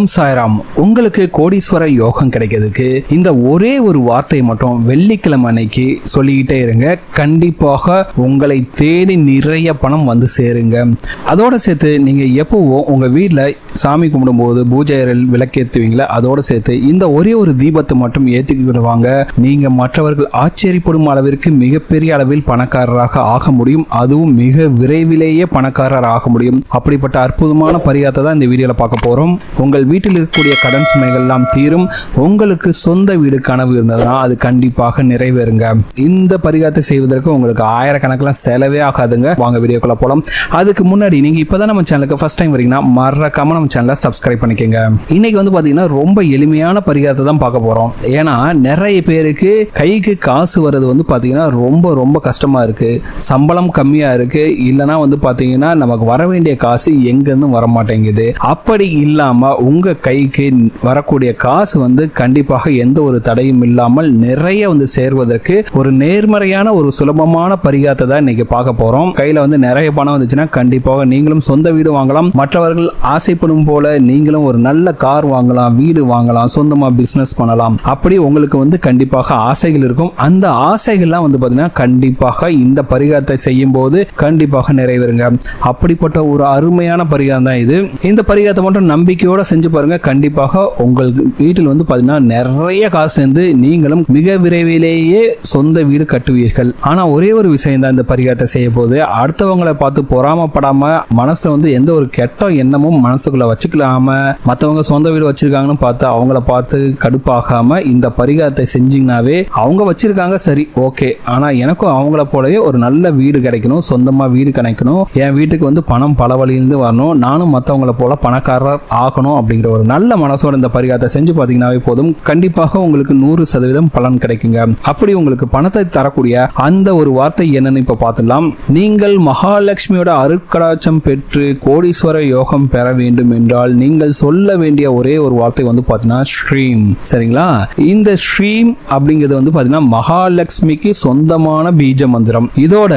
ஓம் சாய்ராம் உங்களுக்கு கோடீஸ்வர யோகம் கிடைக்கிறதுக்கு இந்த ஒரே ஒரு வார்த்தை மட்டும் வெள்ளிக்கிழமை அன்னைக்கு சொல்லிக்கிட்டே இருங்க. கண்டிப்பாக உங்களை தேடி நிறைய பணம் வந்து சேருங்க. அதோட சேர்த்து நீங்க எப்பவும் உங்க வீட்டில் சாமி கும்பிடும்போது பூஜை விளக்கேற்றுவீங்களா அதோட சேர்த்து இந்த ஒரே ஒரு தீபத்தை மட்டும் ஏற்றிக்கிடுவாங்க நீங்க மற்றவர்கள் ஆச்சரியப்படும் அளவிற்கு மிகப்பெரிய அளவில் பணக்காரராக ஆக முடியும். அதுவும் மிக விரைவிலேயே பணக்காரர் ஆக முடியும். அப்படிப்பட்ட அற்புதமான பரிகாரத்தை தான் இந்த வீடியோவில் பார்க்க போறோம். உங்கள் வீட்டில் இருக்கக்கூடிய கடன் சுமைகள் எல்லாம் தீரும். உங்களுக்கு சொந்த வீடு கனவு இருந்ததுன்னா அது கண்டிப்பாக நிறைவேறுங்க. இந்த பரிகாரத்தை செய்வதற்கு உங்களுக்கு ஆயிரக்கணக்கெலாம் செலவே ஆகாதுங்க. வாங்க வீடியோக்குள்ள போலாம். அதுக்கு முன்னாடி நீங்கள் இப்போ தான் நம்ம சேனலுக்கு ஃபஸ்ட் டைம் வரீங்கன்னா மறக்காமல் நம்ம சேனலை சப்ஸ்கிரைப் பண்ணிக்கோங்க. இன்னைக்கு வந்து பார்த்தீங்கன்னா ரொம்ப எளிமையான பரிகாரத்தை தான் பார்க்க போகிறோம் ஏன்னா நிறைய பேருக்கு கைக்கு காசு வர்றது வந்து பார்த்தீங்கன்னா ரொம்ப ரொம்ப கஷ்டமாக இருக்குது சம்பளம் கம்மியாக இருக்குது இல்லைன்னா வந்து பார்த்தீங்கன்னா நமக்கு வர வேண்டிய காசு எங்கேருந்து வர மாட்டேங்குது அப்படி இல்லாமல் உங்கள் உங்கள் கைக்கு வரக்கூடிய காசு வந்து கண்டிப்பாக எந்த ஒரு தடையும் இல்லாமல் நிறைய வந்து சேர்வதற்கு ஒரு நேர்மறையான ஒரு சுலபமான பரிகாரத்தை தான் இன்னைக்கு பார்க்க போறோம். கையில வந்து நிறைய பணம் வந்துச்சுன்னா கண்டிப்பாக நீங்களும் சொந்த வீடு வாங்கலாம். மற்றவர்கள் ஆசைப்படும் போல நீங்களும் ஒரு நல்ல கார் வாங்கலாம் வீடு வாங்கலாம் சொந்தமா பிசினஸ் பண்ணலாம். அப்படி உங்களுக்கு வந்து கண்டிப்பாக ஆசைகள் இருக்கும். அந்த ஆசைகள்லாம் வந்து பாத்தீங்கன்னா கண்டிப்பாக இந்த பரிகாரத்தை செய்யும் போது கண்டிப்பாக நிறைவேறுங்க. அப்படிப்பட்ட ஒரு அருமையான பரிகாரம் தான் இது. இந்த பரிகாரத்தை மட்டும் நம்பிக்கையோட செஞ்சு பாருங்க கண்டிப்பாக உங்கள் வீட்டில் வந்து பாத்தீங்கன்னா நிறைய காசு சேர்ந்து நீங்களும் மிக விரைவிலேயே சொந்த வீடு கட்டுவீர்கள். ஆனா ஒரே ஒரு விஷயம் தான் இந்த பரிகாரத்தை செய்ய போது அடுத்தவங்களை பார்த்து பொறாமப்படாம மனசுல வந்து எந்த ஒரு கெட்ட எண்ணமும் மனசுக்குள்ள வச்சுக்கலாம மத்தவங்க சொந்த வீடு வச்சிருக்காங்கன்னு பார்த்து அவங்கள பார்த்து கடுப்பாகாம இந்த பரிகாரத்தை செஞ்சிங்கனாவே அவங்க வச்சிருக்காங்க சரி ஓகே. ஆனா எனக்கும் அவங்கள போலவே ஒரு நல்ல வீடு கிடைக்கணும் சொந்தமா வீடு கிடைக்கணும். என் வீட்டுக்கு வந்து பணம் பல வழியிலிருந்து வரணும். நானும் மற்றவங்கள போல பணக்காரர் ஆகணும் அப்படிங்கிற ஒரு நல்ல மனசோட இந்த பரிகாரத்தை செஞ்சு பார்த்தீங்கன்னாவே போதும். கண்டிப்பாக உங்களுக்கு நூறு சதவீதம் பலன் கிடைக்குங்க. அப்படி உங்களுக்கு பணத்தை தரக்கூடிய அந்த ஒரு வார்த்தை என்னன்னு இப்ப பார்த்துடலாம். நீங்கள் மகாலட்சுமியோட அருட்கடாட்சம் பெற்று கோடீஸ்வர யோகம் பெற வேண்டும் என்றால் நீங்கள் சொல்ல வேண்டிய ஒரே ஒரு வார்த்தை வந்து பார்த்தீங்கன்னா ஸ்ரீம். சரிங்களா? இந்த ஸ்ரீம் அப்படிங்கிறது வந்து பார்த்தீங்கன்னா மகாலட்சுமிக்கு சொந்தமான பீஜ மந்திரம். இதோட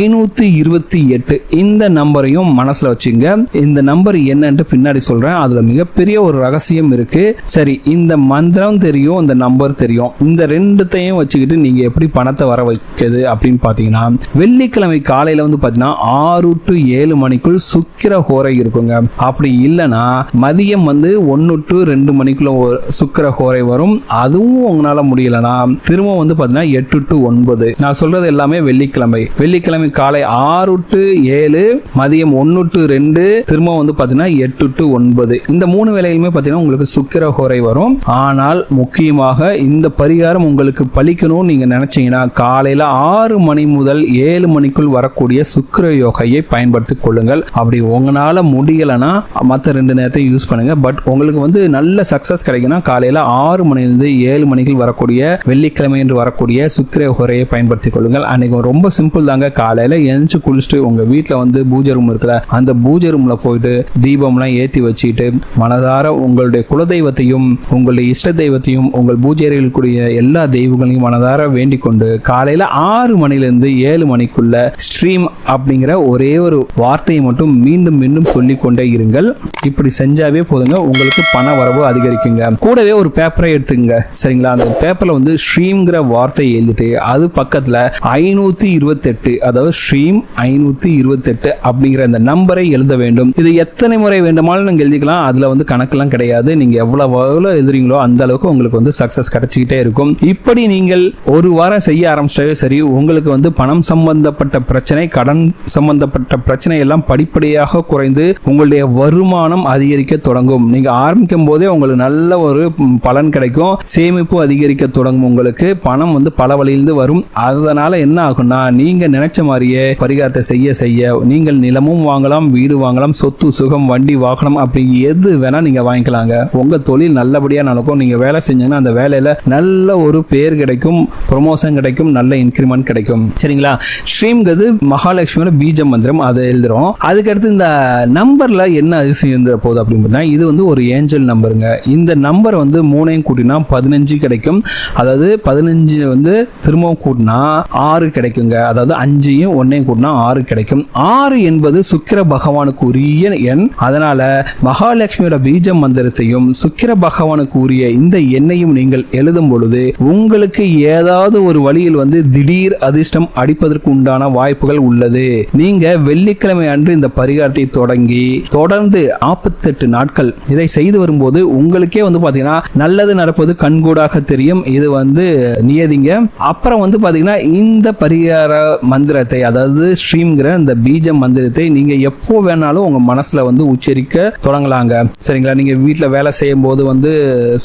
ஐநூத்தி இருபத்தி எட்டு இந்த நம்பரையும் மனசுல வச்சுங்க. இந்த நம்பர் என்னன்ட்டு பின்னாடி சொல்றேன். அதுல மிக மிகப்பெரிய ஒரு ரகசியம் இருக்கு. சரி இந்த மந்திரம் தெரியும் இந்த நம்பர் தெரியும். இந்த ரெண்டுத்தையும் வச்சுக்கிட்டு நீங்க எப்படி பணத்தை வர வைக்கிறது அப்படின்னு பாத்தீங்கன்னா வெள்ளிக்கிழமை காலையில வந்து பாத்தீங்கன்னா ஆறு டு ஏழு மணிக்குள் சுக்கிர ஹோரை இருக்குங்க. அப்படி இல்லைன்னா மதியம் வந்து ஒன்று டு ரெண்டு மணிக்குள்ள சுக்கிர ஹோரை வரும். அதுவும் உங்களால முடியலனா திரும்ப வந்து பாத்தீங்கன்னா எட்டு டு ஒன்பது. நான் சொல்றது எல்லாமே வெள்ளிக்கிழமை. வெள்ளிக்கிழமை காலை ஆறு டு ஏழு மதியம் ஒன்று டு ரெண்டு திரும்ப வந்து பாத்தீங்கன்னா எட்டு டு ஒன்பது. இந்த மூணு வேலையுமே பார்த்தீங்கன்னா உங்களுக்கு சுக்கிர ஹோரை வரும். ஆனால் முக்கியமாக இந்த பரிகாரம் உங்களுக்கு பலிக்கணும்னு நீங்கள் நினச்சிங்கன்னா காலையில் ஆறு மணி முதல் ஏழு மணிக்குள் வரக்கூடிய சுக்கிர யோகையை பயன்படுத்திக் கொள்ளுங்கள். அப்படி உங்களால் முடியலைன்னா மற்ற ரெண்டு நேரத்தை யூஸ் பண்ணுங்கள் பட் உங்களுக்கு வந்து நல்ல சக்ஸஸ் கிடைக்கும்னா காலையில் ஆறு மணிலிருந்து ஏழு மணிக்கு வரக்கூடிய வெள்ளிக்கிழமை என்று வரக்கூடிய சுக்கிர ஹோரையை பயன்படுத்திக் கொள்ளுங்கள். அன்னைக்கு ரொம்ப சிம்பிள் தாங்க. காலையில் எழுந்து குளிச்சுட்டு உங்கள் வீட்டில் வந்து பூஜை ரூம் இருக்குல்ல அந்த பூஜை ரூமில் போயிட்டு தீபம்லாம் ஏற்றி வச்சுட்டு மனதார உங்களுடைய குலதெய்வத்தையும் உங்களுடைய இஷ்ட தெய்வத்தையும் உங்கள் பூஜை அறையில் கூடிய எல்லா தெய்வங்களையும் மனதார வேண்டிக் கொண்டு காலையில ஆறு மணிலிருந்து ஏழு மணிக்குள்ள ஸ்ட்ரீம் அப்படிங்கிற ஒரே ஒரு வார்த்தையை மட்டும் மீண்டும் மீண்டும் சொல்லிக்கொண்டே இருங்கள். இப்படி செஞ்சாவே போதுங்க. உங்களுக்கு பண வரவு அதிகரிக்குங்க. கூடவே ஒரு பேப்பரை எடுத்துங்க சரிங்களா? அந்த பேப்பர்ல வந்து ஸ்ட்ரீம்ங்கிற வார்த்தையை எழுதிட்டு அது பக்கத்துல ஐநூத்தி இருபத்தெட்டு அதாவது ஸ்ட்ரீம் ஐநூத்தி இருபத்தெட்டு அப்படிங்கிற அந்த நம்பரை எழுத வேண்டும். இது எத்தனை முறை வேண்டுமானாலும் நீங்க எழுதிக்கலாம். அதுல வந்து கணக்கெல்லாம் கிடையாது. நீங்க எவ்வளவு எவ்வளோ எழுதுறீங்களோ அந்த அளவுக்கு உங்களுக்கு வந்து சக்சஸ் கிடைச்சிக்கிட்டே இருக்கும். இப்படி நீங்கள் ஒரு வாரம் செய்ய ஆரம்பிச்சாவே சரி உங்களுக்கு வந்து பணம் சம்பந்தப்பட்ட பிரச்சனை கடன் சம்பந்தப்பட்ட பிரச்சனை எல்லாம் படிப்படியாக குறைந்து உங்களுடைய வருமானம் அதிகரிக்க தொடங்கும். நீங்க ஆரம்பிக்கும் போதே உங்களுக்கு நல்ல ஒரு பலன் கிடைக்கும். சேமிப்பு அதிகரிக்க தொடங்கும் உங்களுக்கு. பணம் வந்து பல வழியிலிருந்து வரும். அதனால என்ன ஆகும்னா நீங்க நினைச்ச மாதிரியே பரிகாரத்தை செய்ய செய்ய நீங்கள் நிலமும் வாங்கலாம் வீடு வாங்கலாம் சொத்து சுகம் வண்டி வாகனம் அப்படி எது வேணா நீங்க வாங்கிக்கலாங்க. உங்க தொழில் நல்லபடியா நடக்கும். நீங்க வேலை செஞ்சீங்கன்னா அந்த வேலையில நல்ல ஒரு பேர் கிடைக்கும் ப்ரொமோஷன் கிடைக்கும் நல்ல இன்க்ரிமெண்ட் கிடைக்கும். சரிங்களா? ஸ்ரீம்ங்கிறது மகாலட்சுமியோட பீஜ மந்திரம். அதை எழுதுறோம். அதுக்கடுத்து இந்த நம்பர்ல என்ன அதிசயம் இருந்த போகுது அப்படின்னு பார்த்தீங்கன்னா இது வந்து ஒரு ஏஞ்சல் நம்பருங்க இந்த நம்பர் வந்து மூணையும் கூட்டினா பதினஞ்சு கிடைக்கும். அதாவது பதினஞ்சு வந்து திரும்பவும் கூட்டினா ஆறு கிடைக்குங்க. அதாவது அஞ்சையும் ஒன்னையும் கூட்டினா ஆறு கிடைக்கும். ஆறு என்பது சுக்கிர பகவானுக்கு உரிய எண். அதனால மகாலட்சுமியோட பீஜ மந்திரத்தையும் சுக்கிர பகவானுக்கு உரிய இந்த எண்ணையும் நீங்கள் எழுதும் பொழுது உங்களுக்கு ஏதாவது ஒரு வழியில் வந்து திடீர் அதிர்ஷ்டம் அடிப்பதற்கு உண்டான வாய்ப்புகள் உள்ளது. நீங்க வெள்ளிக்கிழமை அன்று இந்த பரிகாரத்தை தொடங்கி தொடர்ந்து நாற்பத்தெட்டு நாட்கள் இதை செய்து வரும்போது உங்களுக்கே வந்து பாத்தீங்கன்னா நல்லது நடப்பது கண்கூடாக தெரியும். இது வந்து நியதிங்க. அப்புறம் வந்து பாத்தீங்கன்னா இந்த பரிகார மந்திரத்தை அதாவது ஸ்ரீம்ங்கிற இந்த பீஜ மந்திரத்தை நீங்க எப்போ வேணாலும் உங்க மனசுல வந்து உச்சரிக்க தொடங்கலாங்க. சரிங்களா? நீங்கள் வீட்டில் வேலை செய்யும் போது வந்து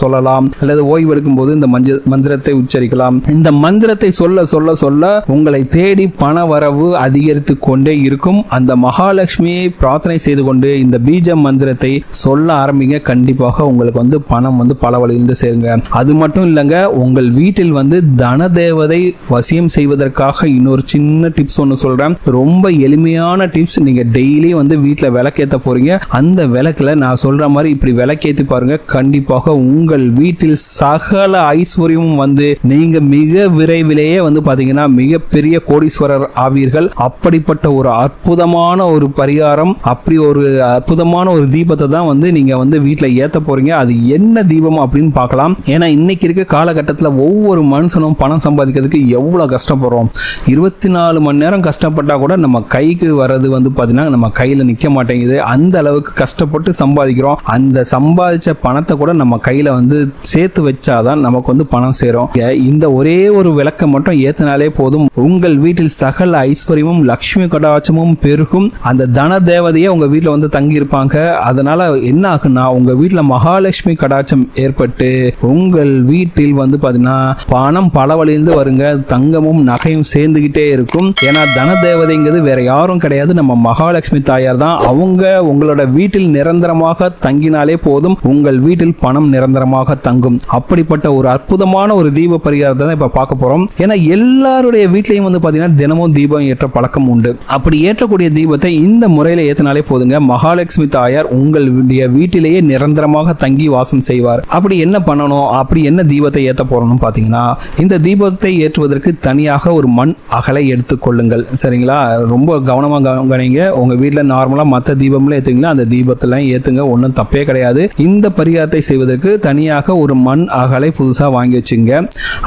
சொல்லலாம். அல்லது ஓய்வு எடுக்கும் போது இந்த மஞ்ச மந்திரத்தை உச்சரிக்கலாம். இந்த மந்திரத்தை சொல்ல சொல்ல சொல்ல உங்களை தேடி பண வரவு அதிகரித்து கொண்டே இருக்கும். அந்த மகாலட்சுமியை பிரார்த்தனை செய்து கொண்டு இந்த பீஜ மந்திரத்தை சொல்ல ஆரம்பிங்க. கண்டிப்பாக உங்களுக்கு வந்து பணம் வந்து பல வழியிலிருந்து சேருங்க. அது மட்டும் இல்லைங்க உங்கள் வீட்டில் வந்து தன தேவதை வசியம் செய்வதற்காக இன்னொரு சின்ன டிப்ஸ் ஒன்று சொல்றேன். ரொம்ப எளிமையான டிப்ஸ் நீங்க டெய்லி வந்து வீட்டில் விளக்கேற்ற போறீங்க. அந்த விளக்குல நான் சொல்ற மாதிரி இப்படி விளக்கேற்றி பாருங்க. கண்டிப்பாக உங்கள் வீட்டில் சகல ஐஸ்வர்யமும் வந்து நீங்க மிக விரைவிலேயே வந்து பாத்தீங்கன்னா மிகப்பெரிய கோடீஸ்வரர் ஆவீர்கள். அப்படிப்பட்ட ஒரு அற்புதமான ஒரு பரிகாரம் அப்படி ஒரு அற்புதமான ஒரு தீபத்தை தான் வந்து நீங்க வந்து வீட்டில் ஏற்ற போறீங்க. அது என்ன தீபம் அப்படின்னு பார்க்கலாம். ஏன்னா இன்னைக்கு இருக்க காலகட்டத்தில் ஒவ்வொரு மனுஷனும் பணம் சம்பாதிக்கிறதுக்கு எவ்வளோ கஷ்டப்படுறோம். இருபத்தி நாலு மணி நேரம் கஷ்டப்பட்டால் கூட நம்ம கைக்கு வர்றது வந்து பார்த்தீங்கன்னா நம்ம கையில் நிற்க மாட்டேங்குது. அந்த அளவுக்கு கஷ்டப்பட்டு சம்பாதிக்கிறோம். அந்த சம்பாதிச்ச பணத்தை கூட நம்ம கையில் வந்து சேர்த்து வச்சாதான் நமக்கு வந்து பணம் சேரும். இந்த ஒரே ஒரு விளக்கம் மட்டும் ஏத்தினாலே போதும். உங்கள் வீட்டில் சகல ஐஸ்வர்யமும் லக்ஷ்மி கடாட்சமும் பெருகும். அந்த தன தேவதையே உங்க வீட்டில் வந்து தங்கி இருப்பாங்க அதனால என்ன ஆகுன்னா உங்க வீட்டில் மகாலட்சுமி கடாட்சம் ஏற்பட்டு உங்கள் வீட்டில் வந்து பார்த்தீங்கன்னா பணம் பல வழியிலிருந்து வருங்க. தங்கமும் நகையும் சேர்ந்துகிட்டே இருக்கும். ஏன்னா தன தேவதைங்கிறது வேற யாரும் கிடையாது. நம்ம மகாலட்சுமி தாயார் தான். அவங்க உங்களோட வீட்டில் நிரந்தரமாக தங்கினாலே போதும் உங்கள் வீட்டில் பணம் நிரந்தரமாக தங்கும். அப்படிப்பட்ட ஒரு அற்புதமான ஒரு தீப பரிகாரத்தை தான் இப்ப பார்க்க போறோம். ஏன்னா எல்லாருடைய வீட்லயும் வந்து பாத்தீங்கன்னா தினமும் தீபம் ஏற்ற பழக்கம் உண்டு. அப்படி ஏற்றக்கூடிய தீபத்தை இந்த முறையில ஏத்தினாலே போதுங்க. மகாலட்சுமி தாயார் உங்களுடைய வீட்டிலேயே நிரந்தரமாக தங்கி வாசம் செய்வார். அப்படி என்ன பண்ணணும்? அப்படி என்ன தீபத்தை ஏத்த போறோம்னு பாத்தீங்கன்னா இந்த தீபத்தை ஏற்றுவதற்கு தனியாக ஒரு மண் அகலை எடுத்துக்கொள்ளுங்கள் சரிங்களா? ரொம்ப கவனமாக கவனிங்க. உங்க வீட்டில் நார்மலாக மற்ற தீபம்ல ஏற்றுங்களா அந்த தீபத்தெல்லாம் ஏற்றுங்க ஒன்றும் தப்பே கிடையாது. இந்த பரிகாரத்தை செய்வதற்கு தனியாக ஒரு மண் அகலை புதுசாக வாங்கி வச்சுங்க.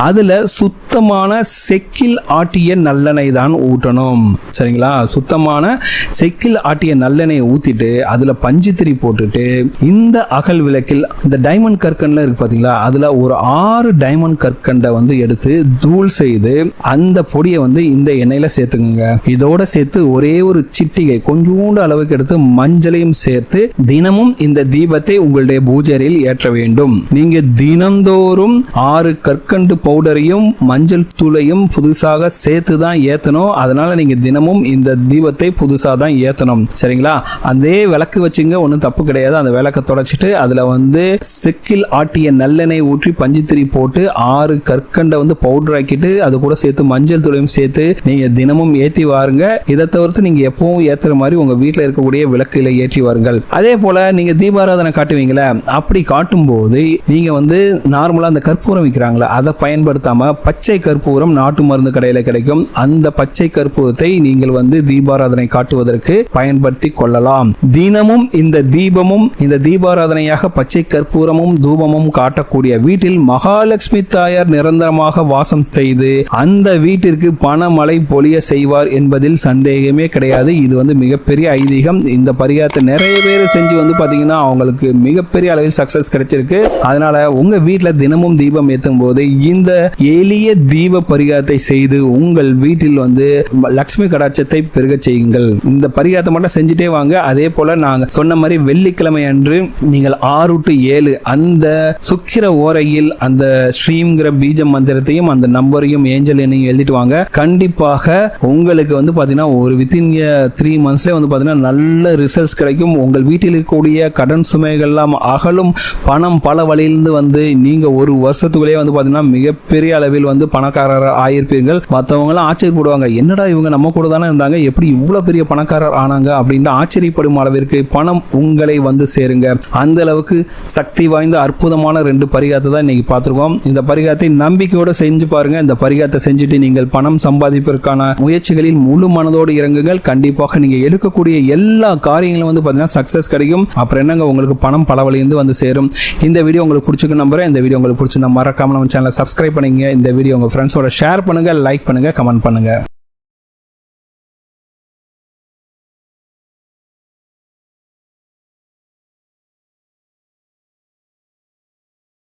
அதில் சுத்தமான செக்கில் ஆட்டிய நல்லெண்ணெய் தான் ஊட்டணும். சரிங்களா? சுத்தமான செக்கில் ஆட்டிய நல்லெண்ணெயை ஊற்றிட்டு அதில் பஞ்சுத்திரி போட்டுட்டு இந்த அகல் விளக்கில் இந்த டைமண்ட் கற்கண்டில் இருக்கு பார்த்தீங்களா அதில் ஒரு ஆறு டைமண்ட் கற்கண்டை வந்து எடுத்து தூள் செய்து அந்த பொடியை வந்து இந்த எண்ணெயில் சேர்த்துக்குங்க. இதோட சேர்த்து ஒரே ஒரு சிட்டிகை கொஞ்சோண்டு அளவுக்கு எடுத்து மஞ்சளையும் சேர்த்து தினமும் இந்த தீபத்தை உங்களுடைய பூஜரில் ஏற்ற வேண்டும். நீங்க தினந்தோறும் ஆறு கற்கண்டு பவுடரையும் மஞ்சள் தூளையும் புதுசாக சேர்த்து தான் ஏத்தணும். அதனால நீங்க தினமும் இந்த தீபத்தை புதுசாக தான் ஏத்தணும். சரிங்களா? அதே விளக்கு வச்சுங்க ஒன்றும் தப்பு கிடையாது. அந்த விளக்கை தொடச்சிட்டு அதுல வந்து செக்கில் ஆட்டிய நல்லெண்ணெய் ஊற்றி பஞ்சுத்திரி போட்டு ஆறு கற்கண்டை வந்து பவுடர் ஆக்கிட்டு அது கூட சேர்த்து மஞ்சள் தூளையும் சேர்த்து நீங்க தினமும் ஏத்தி வாருங்க. இதை தவிர்த்து நீங்க எப்பவும் ஏத்துற மாதிரி உங்க வீட்டில் இருக்கக்கூடிய விளக்குல ஏற்றி வாருங்கள். அதே போல நீங்க தீபாராதனை காட்டுவீங்களே? அப்படி காட்டும்போது நீங்க வந்து நார்மலா அந்த கற்பூரம் விற்கிறாங்களா அதை பயன்படுத்தாம பச்சை கற்பூரம் நாட்டு மருந்து கடையில கிடைக்கும். அந்த பச்சை கற்பூரத்தை நீங்கள் வந்து தீபாராதனை காட்டுவதற்கு பயன்படுத்தி கொள்ளலாம். தினமும் இந்த தீபமும் இந்த தீபாராதனையாக பச்சை கற்பூரமும் தூபமும் காட்டக்கூடிய வீட்டில் மகாலட்சுமி தாயார் நிரந்தரமாக வாசம் செய்து அந்த வீட்டிற்கு பணமழை பொழிய செய்வார் என்பதில் சந்தேகமே கிடையாது. இது வந்து மிகப்பெரிய ஐதீகம். இந்த பரிகாரத்தை நிறைய பேர் செஞ்சு வந்து பாத்தீங்கன்னா அவங்களுக்கு மிகப்பெரிய அளவில் சக்சஸ் கிடைச்சிருக்கு. அதனால உங்க வீட்டில் தினமும் தீபம் ஏற்றும் போது இந்த எளிய தீப பரிகாரத்தை செய்து உங்கள் வீட்டில் வந்து லக்ஷ்மி கடாட்சத்தை பெருக செய்யுங்கள். இந்த பரிகாரத்தை மட்டும் செஞ்சுட்டே வாங்க. அதே போல நாங்க சொன்ன மாதிரி வெள்ளிக்கிழமை அன்று நீங்கள் ஆறு டு ஏழு அந்த சுக்கிர ஓரையில் அந்த ஸ்ரீங்கிற பீஜ மந்திரத்தையும் அந்த நம்பரையும் ஏஞ்சல் எண்ணையும் எழுதிட்டு வாங்க. கண்டிப்பாக உங்களுக்கு வந்து பாத்தீங்கன்னா ஒரு வித்தின் த்ரீ மந்த்ஸ்லேயே வந்து பாத்தீங்கன்னா நல்ல ரிசல்ட்ஸ் கிடைக்கும். உங்கள் வீட்டில் இருக்கக்கூடிய கடன் சுமைகள்லாம் அகலும். பணம் பல வழியிலிருந்து வந்து நீங்க ஒரு வருஷத்துக்குள்ளேயே வந்து பாத்தீங்கன்னா மிகப்பெரிய அளவில் வந்து பணக்காரர் ஆயிருப்பீர்கள். மற்றவங்களாம் ஆச்சரியப்படுவாங்க என்னடா இவங்க நம்ம கூட தானே இருந்தாங்க? எப்படி இவ்வளவு பெரிய பணக்காரர் ஆனாங்க? அப்படின்னு ஆச்சரியப்படும் அளவிற்கு பணம் உங்களை வந்து சேருங்க. அந்த அளவுக்கு சக்தி வாய்ந்த அற்புதமான ரெண்டு பரிகாரத்தை தான் இன்னைக்கு பார்த்துருக்கோம். இந்த பரிகாரத்தை நம்பிக்கையோட செஞ்சு பாருங்க. இந்த பரிகாரத்தை செஞ்சுட்டு நீங்கள் பணம் சம்பாதிப்பதற்கான முயற்சிகளில் முழு மனதோடு இறங்குங்கள். கண்டிப்பாக நீங்க எடுக்கக்கூடிய எல்லா காரியங்களும் வந்து பாத்தீங்கன்னா சக்சஸ் கிடைக்கும். அப்புறம் என்னங்க பண்ணுங்க உங்களுக்கு பணம் பல வழியிருந்து வந்து சேரும். இந்த வீடியோ உங்களுக்கு பிடிச்சிருக்கு நம்புறேன். இந்த வீடியோ உங்களுக்கு பிடிச்சிருந்தா மறக்காம நம்ம சேனலை சப்ஸ்கிரைப் பண்ணுங்க இந்த வீடியோ உங்க ஃப்ரெண்ட்ஸோட ஷேர் பண்ணுங்க லைக் பண்ணுங்க கமெண்ட் பண்ணுங்க.